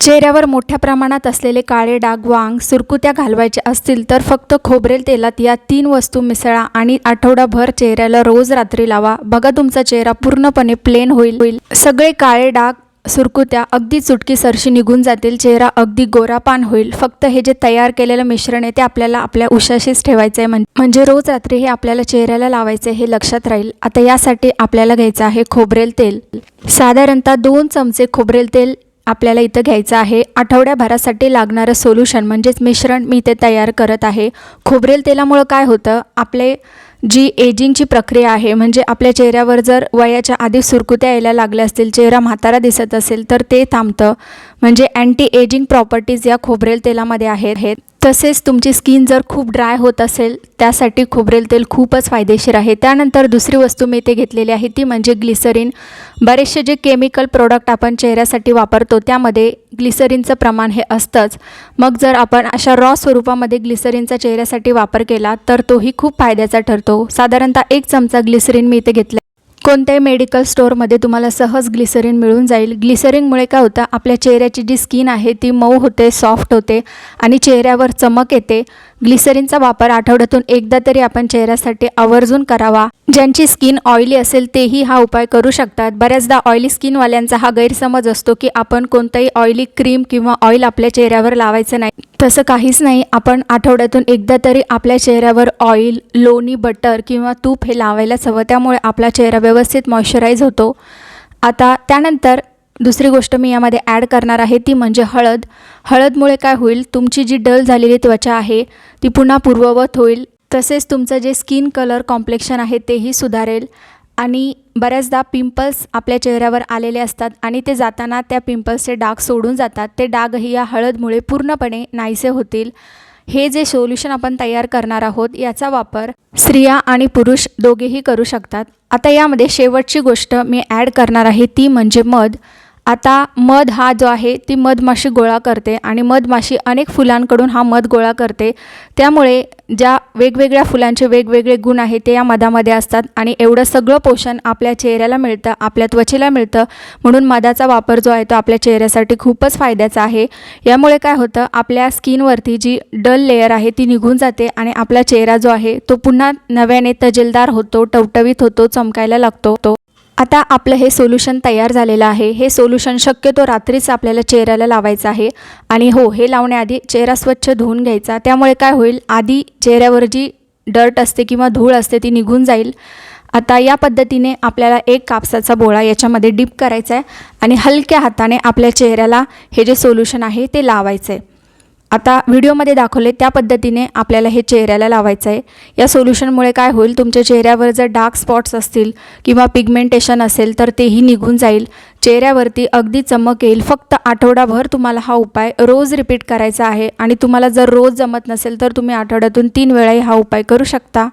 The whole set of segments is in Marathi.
चेहऱ्यावर मोठ्या प्रमाणात असलेले काळे डाग वांग सुरकुत्या घालवायचे असतील तर फक्त खोबरेल तेलात या तीन वस्तू मिसळा आणि आठवडाभर चेहऱ्याला रोज रात्री लावा. बघा तुमचा चेहरा पूर्णपणे प्लेन होईल. होईल सगळे काळे डाग सुरकुत्या अगदी चुटकी सरशी निघून जातील. चेहरा अगदी गोरापान होईल. फक्त हे जे तयार केलेलं मिश्रण आहे ते आपल्याला आपल्या उशाशीच ठेवायचं आहे म्हण म्हणजे रोज रात्री हे आपल्याला चेहऱ्याला लावायचं आहे हे लक्षात राहील. आता यासाठी आपल्याला घ्यायचं आहे खोबरेल तेल. साधारणतः दोन चमचे खोबरेल तेल आपल्याला इथं घ्यायचं आहे. आठवड्याभरासाठी लागणारं सोल्युशन म्हणजेच मिश्रण मी ते तयार करत आहे. खोबरेल तेलामुळं काय होतं? आपले जी एजिंगची प्रक्रिया आहे म्हणजे आपल्या चेहऱ्यावर जर वयाच्या आधी सुरकुत्या यायला लागल्या असतील चेहरा म्हातारा दिसत असेल तर ते थांबतं. म्हणजे अँटी एजिंग प्रॉपर्टीज या खोबरेल तेलामध्ये आहेत. आहेत तसेच तुमची स्किन जर खूप ड्राय होत असेल त्यासाठी खोबरेल तेल खूपच फायदेशीर आहे. त्यानंतर दुसरी वस्तू मी इथे घेतलेली आहे ती म्हणजे ग्लिसरीन बरेचसे जे केमिकल प्रोडक्ट आपण चेहऱ्यासाठी वापरतो त्यामध्ये ग्लिसरीनचं प्रमाण हे असतंच. मग जर आपण अशा रॉ स्वरूपामध्ये ग्लिसरीनचा चेहऱ्यासाठी वापर केला तर तोही खूप फायद्याचा ठरतो. साधारणतः एक चमचा ग्लिसरीन मी इथे घेतला कोणत्याही मेडिकल स्टोअरमध्ये तुम्हाला सहज ग्लिसरीन मिळून जाईल. ग्लिसरीनमुळे काय होतं? आपल्या चेहऱ्याची जी स्किन आहे ती मऊ होते सॉफ्ट होते आणि चेहऱ्यावर चमक येते. ग्लिसरीनचा वापर आठवड्यातून एकदा तरी आपण चेहऱ्यासाठी आवर्जून करावा. ज्यांची स्किन ऑइली असेल तेही हा उपाय करू शकतात. बऱ्याचदा ऑइली स्किनवाल्यांचा हा गैरसमज असतो की आपण कोणताही ऑइली क्रीम किंवा ऑइल आपल्या चेहऱ्यावर लावायचं नाही. तसं काहीच नाही. आपण आठवड्यातून एकदा तरी आपल्या चेहऱ्यावर ऑइल लोणी बटर किंवा तूप हे लावायलाच हवं. त्यामुळे आपला चेहरा व्यवस्थित मॉइश्चराईज होतो. आता त्यानंतर दुसरी गोष्ट मी यामध्ये ॲड करणार आहे ती म्हणजे हळद. हळदमुळे काय होईल? तुमची जी डल झालेली त्वचा आहे ती पुन्हा पूर्ववत होईल. तसेच तुमचं जे स्किन कलर कॉम्प्लेक्शन आहे तेही सुधारेल. आणि बऱ्याचदा पिंपल्स आपल्या चेहऱ्यावर आलेले असतात आणि ते जाताना त्या पिंपल्सचे डाग सोडून जातात. ते डागही या हळदमुळे पूर्णपणे नाहीसे होतील. हे जे सोल्युशन आपण तयार करणार आहोत याचा वापर स्त्रिया आणि पुरुष दोघेही करू शकतात. आता यामध्ये शेवटची गोष्ट मी ॲड करणार आहे ती म्हणजे मध. आता मध हा जो आहे ती मधमाशी गोळा करते आणि मधमाशी अनेक फुलांकडून हा मध गोळा करते. त्यामुळे ज्या वेगवेगळ्या फुलांचे वेगवेगळे गुण आहेत ते या मधामध्ये असतात आणि एवढं सगळं पोषण आपल्या चेहऱ्याला मिळतं आपल्या त्वचेला मिळतं. म्हणून मधाचा वापर जो आहे तो आपल्या चेहऱ्यासाठी खूपच फायद्याचा आहे. यामुळे काय होतं आपल्या स्किनवरती जी डल लेअर आहे ती निघून जाते आणि आपला चेहरा जो आहे तो पुन्हा नव्याने तजेलदार होतो टवटवीत होतो चमकायला लागतो. तो आता आपलं हे सोल्युशन तयार झालेलं आहे. हे सोल्युशन शक्यतो रात्रीच आपल्याला चेहऱ्याला लावायचं आहे. आणि हो हे लावण्याआधी चेहरा स्वच्छ धुवून घ्यायचा. त्यामुळे काय होईल? आधी चेहऱ्यावर जी डर्ट असते किंवा धूळ असते ती निघून जाईल. आता या पद्धतीने आपल्याला एक कापसाचा बोळा याच्यामध्ये डिप करायचा आहे आणि हलक्या हाताने आपल्या चेहऱ्याला हे जे सोल्युशन आहे ते लावायचं आहे आता व्हिडिओमध्ये दाखवले त्या पद्धतीने आपल्याला हे चेहऱ्याला लावायचं आहे या सोल्युशनमुळे काय होईल? तुमच्या चेहऱ्यावर जर डार्क स्पॉट्स असतील किंवा पिगमेंटेशन असेल तर तेही निघून जाईल. चेहऱ्यावरती अगदी चमक येईल. फक्त आठवडाभर तुम्हाला हा उपाय रोज रिपीट करायचा आहे आणि तुम्हाला जर रोज जमत नसेल तर तुम्ही आठवड्यातून तीन वेळाही हा उपाय करू शकता.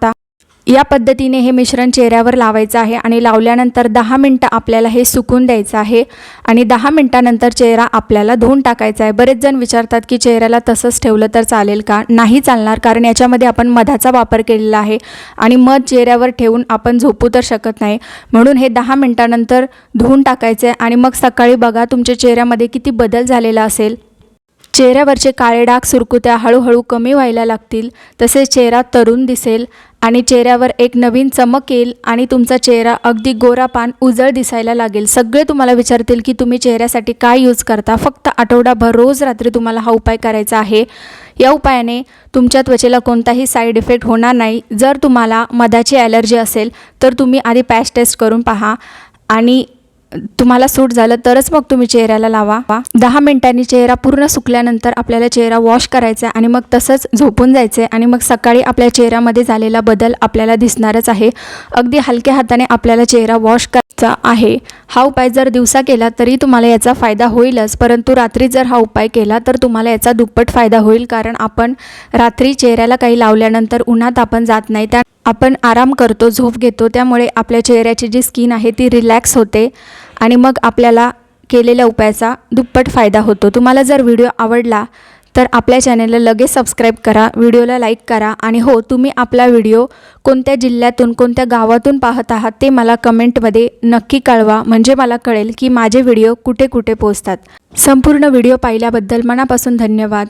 या पद्धतीने हे मिश्रण चेहऱ्यावर लावायचं आहे आणि लावल्यानंतर दहा मिनटं आपल्याला हे सुकून द्यायचं आहे आणि दहा मिनटानंतर चेहरा आपल्याला धुवून टाकायचा आहे. बरेच जण विचारतात की चेहऱ्याला तसंच ठेवलं तर चालेल का? नाही चालणार कारण याच्यामध्ये आपण मधाचा वापर केलेला आहे आणि मध चेहऱ्यावर ठेवून आपण झोपू तर शकत नाही. म्हणून हे दहा मिनटानंतर धुवून टाकायचं आहे आणि मग सकाळी बघा तुमच्या चेहऱ्यामध्ये किती बदल झालेला असेल. चेहऱ्यावरचे काळे डाग सुरकुत्या हळूहळू कमी व्हायला लागतील. तसेच चेहरा तरुण दिसेल आणि चेहऱ्यावर एक नवीन चमक येईल आणि तुमचा चेहरा अगदी गोरापान उजळ दिसायला लागेल. सगळे तुम्हाला विचारतील की तुम्ही चेहऱ्यासाठी काय यूज करता. फक्त आठवडाभर रोज रात्री तुम्हाला हा उपाय करायचा आहे. या उपायाने तुमच्या त्वचेला कोणताही साईड इफेक्ट होणार नाही. जर तुम्हाला मधाची ॲलर्जी असेल तर तुम्ही आधी पॅच टेस्ट करून पहा. आणि तुम्हाला सूट झालं तरच मग तुम्ही चेहऱ्याला लावा. दहा मिनिटांनी चेहरा पूर्ण सुकल्यानंतर आपल्याला चेहरा वॉश करायचा आहे आणि मग तसंच झोपून जायचं आहे आणि मग सकाळी आपल्या चेहऱ्यामध्ये झालेला बदल आपल्याला दिसणारच आहे. अगदी हलक्या हाताने आपल्याला चेहरा वॉश करायचा आहे. हा उपाय जर दिवसा केला तरी तुम्हाला याचा फायदा होईलच परंतु रात्री जर हा उपाय केला तर तुम्हाला याचा दुप्पट फायदा होईल कारण आपण रात्री चेहऱ्याला काही लावल्यानंतर उन्हात आपण जात नाही. त्या आपण आराम करतो झोप घेतो त्यामुळे आपल्या चेहऱ्याची जी स्किन आहे ती रिलॅक्स होते आणि मग आपल्याला केलेल्या उपायाचा दुप्पट फायदा होतो. तुम्हाला जर व्हिडिओ आवडला तर आपल्या चॅनलला लगेच सबस्क्राईब करा व्हिडिओला लाईक करा आणि हो तुम्ही आपला व्हिडिओ कोणत्या जिल्ह्यातून कोणत्या गावातून पाहत आहात ते मला कमेंटमध्ये नक्की कळवा. म्हणजे मला कळेल की माझे व्हिडिओ कुठे कुठे पोचतात संपूर्ण व्हिडिओ पाहिल्याबद्दल मनापासून धन्यवाद.